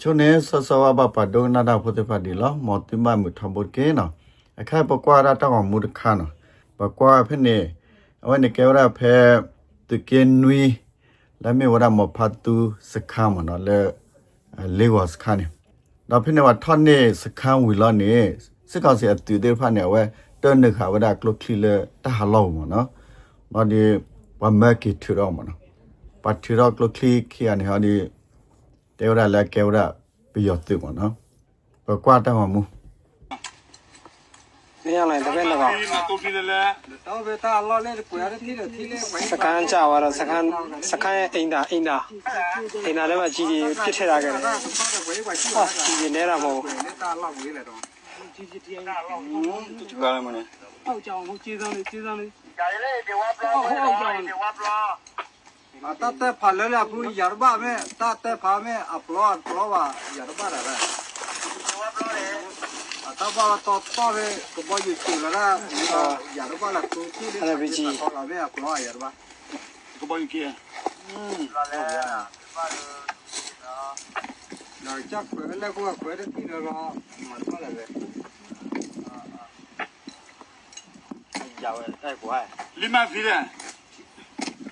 ချုံနေဆဆဝဘပဒုနာဒဖုတဖဒီလောမောတိမမှုထဘုတ်ကေနော်အခါပကွာရတောင်းမှုတခါနော်ပကွာဖက်နေအဝနေကေရဖဲတကင်နွီလာမေဝရမဖတ်တူစခါမနော်လေလေဝစခါနေတော့ဖက်နေဝထန်နေစခန်းဝီလောနေစကောက်စီအတူတဲ့ဖက်နေဝဲတန်နခါဝဒကလုတ်ခလီလေတဟာလောမနော်မဒီဝမကီထူရောမနော်ပတ်ထူရောကလုတ်ခလီခီအနေဟာဒီ တေဝရလက်ကေဝရပြီးရတုပေါ့နော်ဘကွာတောင်းမှုနေရလိုက်တပည့်တော့ဒီမှာတူတယ်လေတော့ဘယ်တာလောလဲကိုရတဲ့တိတယ်တိလေဝိုင်းစကန်ကြသွားတော့စကန်စကန်ရဲ့အိမ်သာအိမ်သာအိမ်သာထဲမှာကြီးကြီးပြစ်ထည့်ထားခဲ့တယ်တာဝိုင်းဝိုင်းရှိဟာကြီးကြီးနေတာမဟုတ်ဘူးနေတာလောက်ဝေးလေတော့တူတူကြရမနဲ့အောက်ကြောင်ဟိုကျေးစမ်းလေးကျေးစမ်းလေးအတတ်ဖာလဲလာ 啊，打打法律了，不？一百万没，打打法律，啊，不玩，不玩啊，一百万了呗。啊，不玩嘞。啊，打吧，打打呗，不了了。一百万了，都去嘞。啊，不玩嘞，不玩一百万。不玩就去。嗯。来嘞。来啊！来，先回来给我回来提点，呗。啊啊。太乖。你买谁的？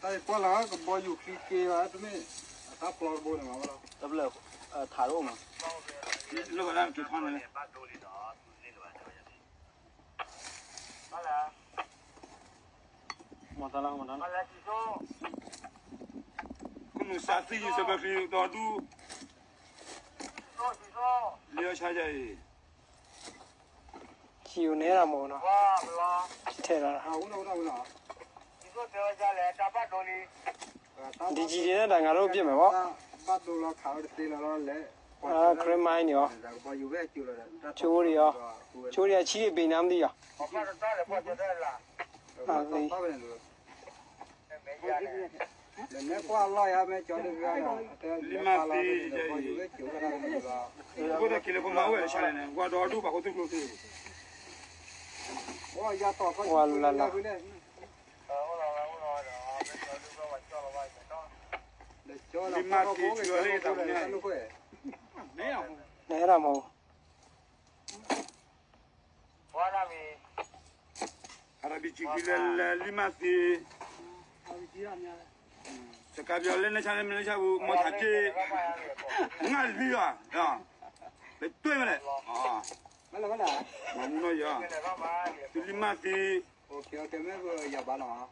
တဲ့တိတော့မတ်လာပဲလီမာဖီရန်လီမာဟိုကကိနေဒါလာပဲတဲ့ကအကေလာလေတဲ့ဝလေအတပလော့ဘောနေရကွာတဲ့လောကတော့လားအာမဲမဲမဲဟုတ်တော့အဲ့ဒါကြီးကြီးဟုတ်ဟုတ်တိုင်ကွာလာကဘောယူခီကေဝါတမေအတပလော့ဘောနေမှာလားလောကလမ်းကထွန်းနေမတလားမတလားခုနစာစီစပဖီတော်တူလျောချာကြရေးကြီးကိုနေတာမဟုတ်နော်ထည့်ထားတာဟာဦးနော်ဦး နော်ဒီကြီးတွေနဲ့တိုင်ငါတို့ပြစ်မယ်ဗောဘတ်ဒိုလာခါရတေလာလဲအာခရမိုင်းရောဒါဘောယူပဲကျူလာတယ်ချိုးတွေရောချိုးတွေကချီးတွေပိန်น้ำမသိရောဟာလေပါပဲလို့လည်းကွာလာရမယ်ကျော်တယ်ကတော့အဲဘောယူပဲကျူလာတယ်ကိုယ်ကကီလိုကမဝဲရှာနေကွာတော်တူပါကိုတူလို့သေးဟောရတော့ကျော်လာ ဘောကိုကျော်လေးတော့လို့ခွဲ နေအောင် နေတာမဟုတ် အရဘီချီကီလလီမာစီစကားပြောလဲနေချာလဲမနေချဘူးမောချာချေငါလီယာဟာလေတွေ့မလဲအာ မလားမလား မမနောရလီမာစီ โอเคโอเคမဲရပါလား